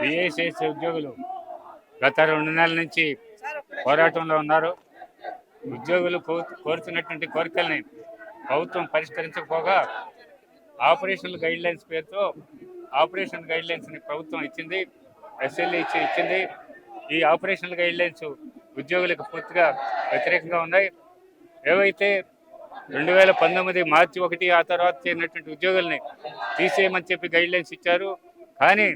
BSS ఉద్యోగులు గత రెండు నెలల నుంచి పోరాటంలో ఉన్నారు. ఉద్యోగులు కో- కోరుతున్నటువంటి కోరికల్ని ప్రభుత్వం పరిష్కరించకపోగా ఆపరేషనల్ గైడ్ లైన్స్ పేరుతో ఆపరేషన్ గైడ్ లైన్స్ని ప్రభుత్వం ఇచ్చింది ఎస్ఎల్ఈ ఇచ్చి ఇచ్చింది. ఈ ఆపరేషనల్ గైడ్ లైన్స్ ఉద్యోగులకు పూర్తిగా వ్యతిరేకంగా ఉన్నాయి. ఏవైతే రెండు వేల పంతొమ్మిది మార్చి ఒకటి ఆ తర్వాత చేరినటువంటి ఉద్యోగుల్ని తీసేయమని చెప్పి గైడ్ లైన్స్ ఇచ్చారు. కానీ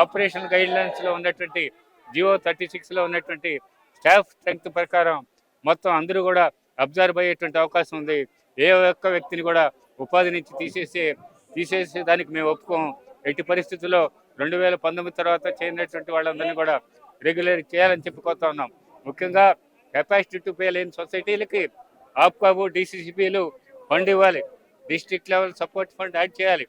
ఆపరేషన్ గైడ్లైన్స్లో ఉన్నటువంటి జియో థర్టీ సిక్స్లో ఉన్నటువంటి స్టాఫ్ స్ట్రెంగ్త్ ప్రకారం మొత్తం అందరూ కూడా అబ్జర్వ్ అయ్యేటువంటి అవకాశం ఉంది. ఏ ఒక్క వ్యక్తిని కూడా ఉపాధి నుంచి తీసేసే తీసేసే దానికి మేము ఒప్పుకోం. ఎట్టి పరిస్థితుల్లో రెండు వేల పంతొమ్మిది తర్వాత చేరినటువంటి వాళ్ళందరినీ కూడా రెగ్యులర్ చేయాలని చెప్పుకోతా ఉన్నాం. ముఖ్యంగా కెపాసిటీ టు పే లేని సొసైటీలకి ఆప్కాబు డిసిసిబిలు ఫండ్ ఇవ్వాలి. District level support fund add చేయాలి.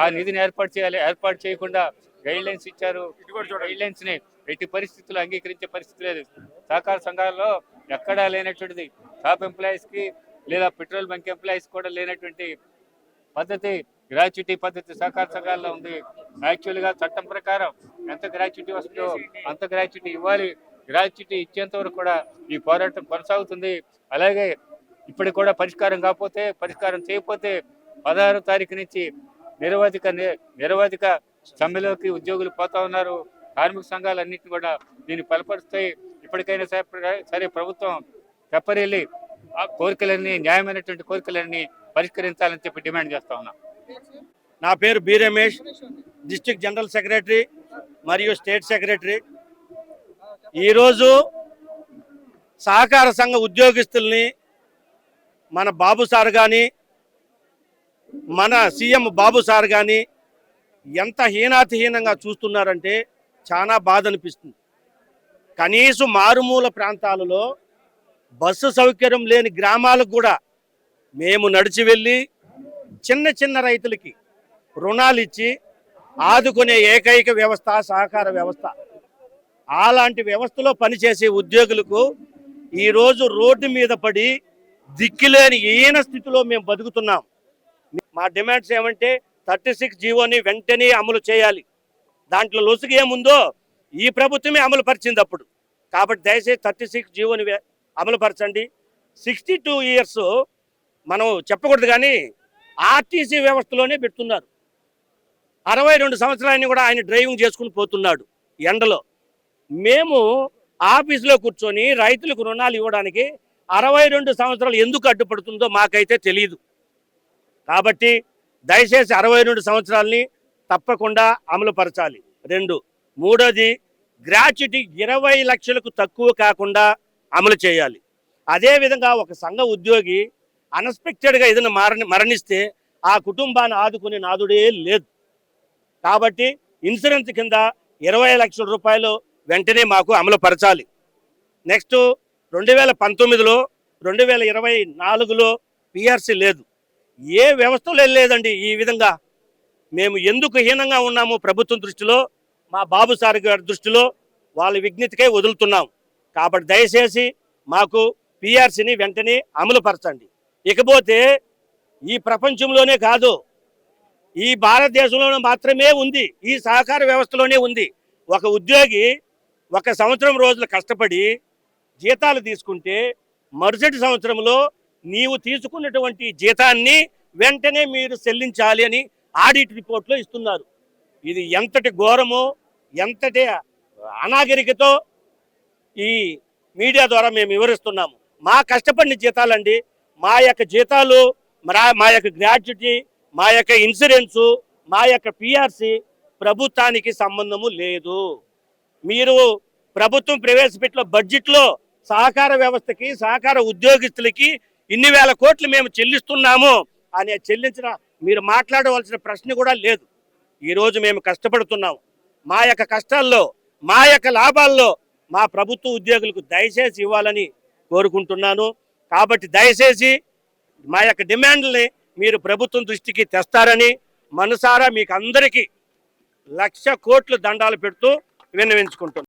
ఆ నిధిని ఏర్పాటు చేయాలి. ఏర్పాటు చేయకుండా గైడ్ లైన్స్ ఇచ్చారు గైడ్ లైన్స్ని ఎట్టి పరిస్థితుల్లో అంగీకరించే పరిస్థితి లేదు. సహకార సంఘాల్లో ఎక్కడా లేనటువంటిది. టాప్ ఎంప్లాయీస్కి లేదా పెట్రోల్ బంక్ ఎంప్లాయీస్ కూడా లేనటువంటి పద్ధతి గ్రాచ్యుటీ పద్ధతి సహకార సంఘాల్లో ఉంది. యాక్చువల్గా చట్టం ప్రకారం ఎంత గ్రాచ్యుటీ వస్తుందో అంత గ్రాచ్యుటీ ఇవ్వాలి. గ్రాచ్యుటీ ఇచ్చేంత వరకు కూడా ఈ పోరాటం కొనసాగుతుంది. అలాగే ఇప్పటికి కూడా పరిష్కారం కాకపోతే పరిష్కారం చేయకపోతే పదహారో తారీఖు నుంచి నిరవధిక నిరవధిక సమ్మెలోకి ఉద్యోగులు పోతా ఉన్నారు. కార్మిక సంఘాలన్నింటినీ కూడా దీన్ని బలపరుస్తాయి. ఇప్పటికైనా సరే సరే ప్రభుత్వం తెప్పరిల్లి ఆ కోరికలన్నీ న్యాయమైనటువంటి కోరికలన్నీ పరిష్కరించాలని చెప్పి డిమాండ్ చేస్తా ఉన్నాం. నా పేరు B Ramesh district general secretary మరియు స్టేట్ సెక్రటరీ. ఈరోజు సహకార సంఘ ఉద్యోగస్తుల్ని మన బాబు సార్ కానీ మన సీఎం బాబు సార్ కానీ ఎంత హీనాతిహీనంగా చూస్తున్నారంటే చాలా బాధ అనిపిస్తుంది కనీసం మారుమూల ప్రాంతాలలో బస్సు సౌకర్యం లేని గ్రామాలకు కూడా మేము నడిచి వెళ్ళి చిన్న చిన్న రైతులకి రుణాలు ఇచ్చి ఆదుకునే ఏకైక వ్యవస్థ సహకార వ్యవస్థ. అలాంటి వ్యవస్థలో పనిచేసే ఉద్యోగులకు ఈరోజు రోడ్డు మీద పడి దిక్కులేని ఈయన స్థితిలో మేము బతుకుతున్నాం. మా డిమాండ్స్ ఏమంటే థర్టీ సిక్స్ జీవోని వెంటనే అమలు చేయాలి. దాంట్లో లొసుగు ఏముందో ఈ ప్రభుత్వమే అమలు పరిచింది అప్పుడు. కాబట్టి దయచేసి థర్టీ సిక్స్ జీవోని అమలుపరచండి. అమలు పరచండి సిక్స్టీ టూ ఇయర్స్ మనం చెప్పకూడదు కానీ ఆర్టీసీ వ్యవస్థలోనే పెడుతున్నారు. అరవై రెండు సంవత్సరాలని కూడా ఆయన డ్రైవింగ్ చేసుకుని పోతున్నాడు ఎండలో. మేము ఆఫీసులో కూర్చొని రైతులకు రుణాలు ఇవ్వడానికి అరవై రెండు సంవత్సరాలు ఎందుకు అడ్డుపడుతుందో మాకైతే తెలియదు కాబట్టి దయచేసి అరవై రెండు సంవత్సరాలని తప్పకుండా అమలు పరచాలి రెండు మూడోది గ్రాట్యుటీ ఇరవై లక్షలకు తక్కువ కాకుండా అమలు చేయాలి. అదేవిధంగా ఒక సంఘ ఉద్యోగి అన్ఎక్స్పెక్టెడ్గా ఏదైనా మరణి మరణిస్తే ఆ కుటుంబాన్ని ఆదుకునే నాదుడే లేదు. కాబట్టి ఇన్సూరెన్స్ కింద ఇరవై లక్షల రూపాయలు వెంటనే మాకు అమలు పరచాలి నెక్స్ట్ రెండు వేల పంతొమ్మిదిలో రెండు వేల ఇరవై నాలుగులో పిఆర్సీ లేదు. ఏ వ్యవస్థలో లేదండి ఈ విధంగా. మేము ఎందుకు హీనంగా ఉన్నాము ప్రభుత్వం దృష్టిలో మా బాబు సార్ గారి దృష్టిలో వాళ్ళ విజ్ఞతకే వదులుతున్నాం. కాబట్టి దయచేసి మాకు పిఆర్సీని వెంటనే అమలు పరచండి ఇకపోతే ఈ ప్రపంచంలోనే కాదు ఈ భారతదేశంలోనే మాత్రమే ఉంది ఈ సహకార వ్యవస్థలోనే ఉంది. ఒక ఉద్యోగి ఒక సంవత్సరం రోజులు కష్టపడి జీతాలు తీసుకుంటే మరుసటి సంవత్సరంలో నీవు తీసుకున్నటువంటి జీతాన్ని వెంటనే మీరు చెల్లించాలి అని ఆడిట్ రిపోర్ట్లో ఇస్తున్నారు. ఇది ఎంతటి ఘోరమో ఎంతటి అనాగరికతో ఈ మీడియా ద్వారా మేము వివరిస్తున్నాము. మా కష్టపడిన జీతాలండి. మా యొక్క జీతాలు మా యొక్క గ్రాట్యుటీ మా యొక్క ఇన్సూరెన్సు మా యొక్క పిఆర్సి ప్రభుత్వానికి సంబంధము లేదు. మీరు ప్రభుత్వం ప్రవేశపెట్టిన బడ్జెట్లో సహకార వ్యవస్థకి సహకార ఉద్యోగస్తులకి ఇన్ని వేల కోట్లు మేము చెల్లిస్తున్నాము అని చెల్లించిన మీరు మాట్లాడవలసిన ప్రశ్న కూడా లేదు. ఈరోజు మేము కష్టపడుతున్నాము మా యొక్క కష్టాల్లో మా యొక్క లాభాల్లో మా ప్రభుత్వ ఉద్యోగులకు దయచేసి ఇవ్వాలని కోరుకుంటున్నాను. కాబట్టి దయచేసి మా యొక్క డిమాండ్ని మీరు ప్రభుత్వం దృష్టికి తెస్తారని మనసారా మీకు అందరికీ లక్ష కోట్లు దండాలు పెడుతూ విన్నవించుకుంటున్నాను